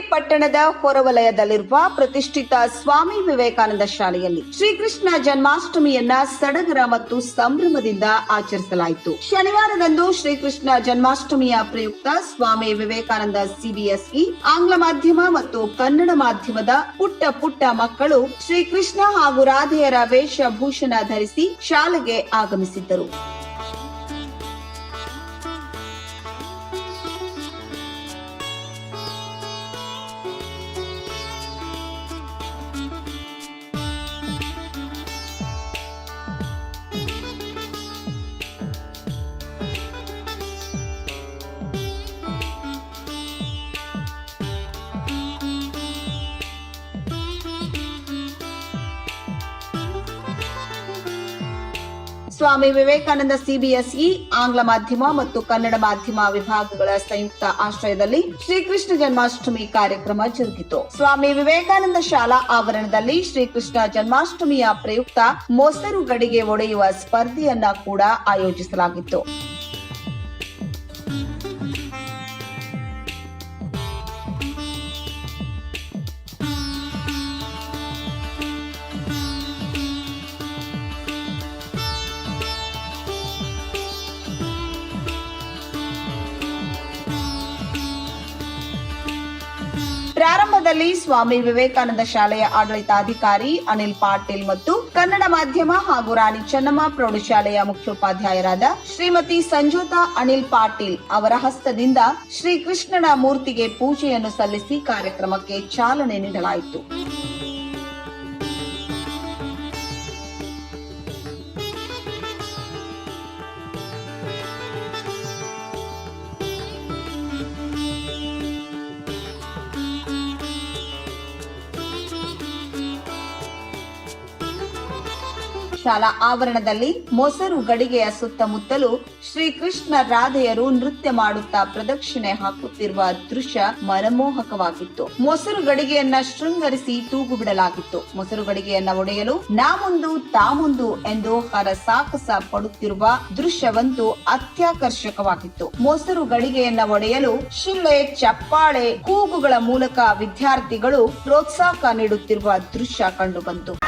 ಪಟ್ಟಣದ ಹೊರವಲಯದಲ್ಲಿರುವ ಪ್ರತಿಷ್ಠಿತ ಸ್ವಾಮಿ ವಿವೇಕಾನಂದ ಶಾಲೆಯಲ್ಲಿ ಶ್ರೀಕೃಷ್ಣ ಜನ್ಮಾಷ್ಟಮಿಯನ್ನ ಸಡಗರ ಮತ್ತು ಸಂಭ್ರಮದಿಂದ ಆಚರಿಸಲಾಯಿತು. ಶನಿವಾರದಂದು ಶ್ರೀಕೃಷ್ಣ ಜನ್ಮಾಷ್ಟಮಿಯ ಪ್ರಯುಕ್ತ ಸ್ವಾಮಿ ವಿವೇಕಾನಂದ ಸಿಬಿಎಸ್ಇ ಆಂಗ್ಲ ಮಾಧ್ಯಮ ಮತ್ತು ಕನ್ನಡ ಮಾಧ್ಯಮದ ಪುಟ್ಟ ಪುಟ್ಟ ಮಕ್ಕಳು ಶ್ರೀಕೃಷ್ಣ ಹಾಗೂ ರಾಧೆಯರ ವೇಷಭೂಷಣ ಧರಿಸಿ ಶಾಲೆಗೆ ಆಗಮಿಸಿದ್ದರು. ಸ್ವಾಮಿ ವಿವೇಕಾನಂದ ಸಿಬಿಎಸ್ಇ, ಆಂಗ್ಲ ಮಾಧ್ಯಮ ಮತ್ತು ಕನ್ನಡ ಮಾಧ್ಯಮ ವಿಭಾಗಗಳ ಸಂಯುಕ್ತ ಆಶ್ರಯದಲ್ಲಿ ಶ್ರೀಕೃಷ್ಣ ಜನ್ಮಾಷ್ಟಮಿ ಕಾರ್ಯಕ್ರಮ ಜರುಗಿತು. ಸ್ವಾಮಿ ವಿವೇಕಾನಂದ ಶಾಲಾ ಆವರಣದಲ್ಲಿ ಶ್ರೀಕೃಷ್ಣ ಜನ್ಮಾಷ್ಟಮಿಯ ಪ್ರಯುಕ್ತ ಮೊಸರು ಗಡಿಗೆ ಒಡೆಯುವ ಸ್ಪರ್ಧೆಯನ್ನ ಕೂಡ ಆಯೋಜಿಸಲಾಗಿತ್ತು. ಪ್ರಾರಂಭದಲ್ಲಿ ಸ್ವಾಮಿ ವಿವೇಕಾನಂದ ಶಾಲೆಯ ಆಡಳಿತಾಧಿಕಾರಿ ಅನಿಲ್ ಪಾಟೀಲ್ ಮತ್ತು ಕನ್ನಡ ಮಾಧ್ಯಮ ಹಾಗೂ ರಾಣಿ ಚೆನ್ನಮ್ಮ ಪ್ರೌಢಶಾಲೆಯ ಮುಖ್ಯೋಪಾಧ್ಯಾಯರಾದ ಶ್ರೀಮತಿ ಸಂಜೋತಾ ಅನಿಲ್ ಪಾಟೀಲ್ ಅವರ ಹಸ್ತದಿಂದ ಶ್ರೀಕೃಷ್ಣನ ಮೂರ್ತಿಗೆ ಪೂಜೆಯನ್ನು ಸಲ್ಲಿಸಿ ಕಾರ್ಯಕ್ರಮಕ್ಕೆ ಚಾಲನೆ ನೀಡಲಾಯಿತು. ಶಾಲಾ ಆವರಣದಲ್ಲಿ ಮೊಸರು ಗಡಿಗೆಯ ಸುತ್ತಮುತ್ತಲು ಶ್ರೀಕೃಷ್ಣ ರಾಧೆಯರು ನೃತ್ಯ ಮಾಡುತ್ತಾ ಪ್ರದಕ್ಷಿಣೆ ಹಾಕುತ್ತಿರುವ ದೃಶ್ಯ ಮನಮೋಹಕವಾಗಿತ್ತು. ಮೊಸರು ಗಡಿಗೆಯನ್ನ ಶೃಂಗರಿಸಿ ತೂಗು ಬಿಡಲಾಗಿತ್ತು ಮೊಸರು ಗಡಿಗೆಯನ್ನ ಒಡೆಯಲು ನಾ ಮುಂದು ತಾ ಮುಂದು ಎಂದು ಹರಸಾಕಸ ಪಡುತ್ತಿರುವ ದೃಶ್ಯವಂತೂ ಅತ್ಯಾಕರ್ಷಕವಾಗಿತ್ತು. ಮೊಸರು ಗಡಿಗೆಯನ್ನ ಒಡೆಯಲು ಶಿಳ್ಳೆ ಚಪ್ಪಾಳೆ, ಕೂಗುಗಳ ಮೂಲಕ ವಿದ್ಯಾರ್ಥಿಗಳು ಪ್ರೋತ್ಸಾಹ ನೀಡುತ್ತಿರುವ ದೃಶ್ಯ ಕಂಡುಬಂತು.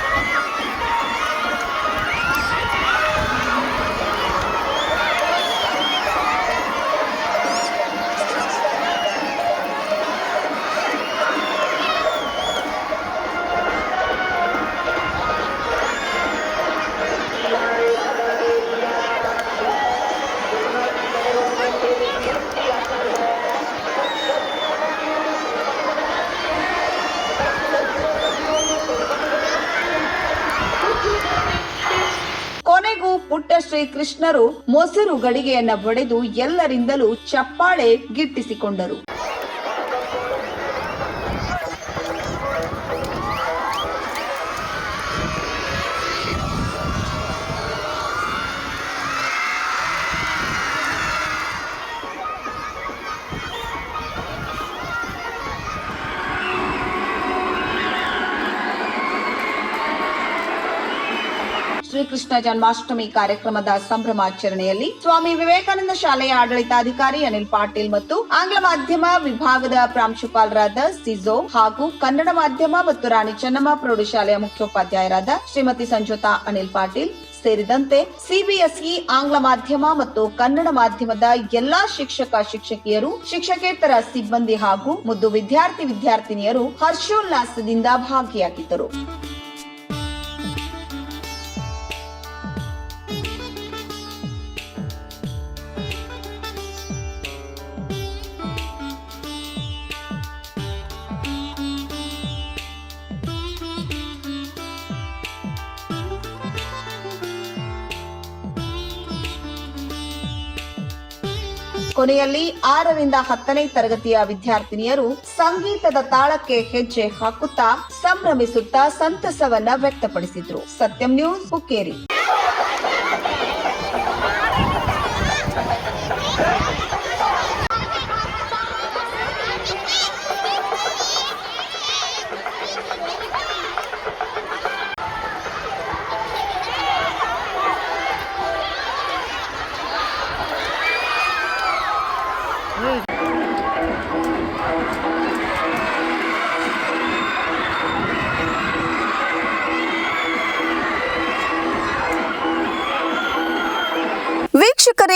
ಪುಟ್ಟ ಶ್ರೀಕೃಷ್ಣರು ಮೊಸರು ಗಡಿಗೆಯನ್ನ ಒಡೆದು ಎಲ್ಲರಿಂದಲೂ ಚಪ್ಪಾಳೆ ಗಿಟ್ಟಿಸಿಕೊಂಡರು. ಶ್ರೀಕೃಷ್ಣ ಜನ್ಮಾಷ್ಟಮಿ ಕಾರ್ಯಕ್ರಮದ ಸಂಭ್ರಮಾಚರಣೆಯಲ್ಲಿ ಸ್ವಾಮಿ ವಿವೇಕಾನಂದ ಶಾಲೆಯ ಆಡಳಿತಾಧಿಕಾರಿ ಅನಿಲ್ ಪಾಟೀಲ್ ಮತ್ತು ಆಂಗ್ಲ ಮಾಧ್ಯಮ ವಿಭಾಗದ ಪ್ರಾಂಶುಪಾಲರಾದ ಸಿಜೋ ಹಾಗೂ ಕನ್ನಡ ಮಾಧ್ಯಮ ಮತ್ತು ರಾಣಿ ಚೆನ್ನಮ್ಮ ಪ್ರೌಢಶಾಲೆಯ ಮುಖ್ಯೋಪಾಧ್ಯಾಯರಾದ ಶ್ರೀಮತಿ ಸಂಜೋತಾ ಅನಿಲ್ ಪಾಟೀಲ್ ಸೇರಿದಂತೆ ಸಿಬಿಎಸ್ಇ, ಆಂಗ್ಲ ಮಾಧ್ಯಮ ಮತ್ತು ಕನ್ನಡ ಮಾಧ್ಯಮದ ಎಲ್ಲಾ ಶಿಕ್ಷಕ ಶಿಕ್ಷಕಿಯರು, ಶಿಕ್ಷಕೇತರ ಸಿಬ್ಬಂದಿ ಹಾಗೂ ಮುದ್ದು ವಿದ್ಯಾರ್ಥಿ ವಿದ್ಯಾರ್ಥಿನಿಯರು ಹರ್ಷೋಲ್ಲಾಸದಿಂದ ಭಾಗಿಯಾಗಿದ್ದರು. ಕೊನೆಯಲ್ಲಿ ಆರರಿಂದ ಹತ್ತನೇ ತರಗತಿಯ ವಿದ್ಯಾರ್ಥಿನಿಯರು ಸಂಗೀತದ ತಾಳಕ್ಕೆ ಹೆಜ್ಜೆ ಹಾಕುತ್ತಾ ಸಂಭ್ರಮಿಸುತ್ತಾ ಸಂತಸವನ್ನ ವ್ಯಕ್ತಪಡಿಸಿದ್ರು. ಸತ್ಯಂ ನ್ಯೂಸ್ ಹುಕ್ಕೇರಿ.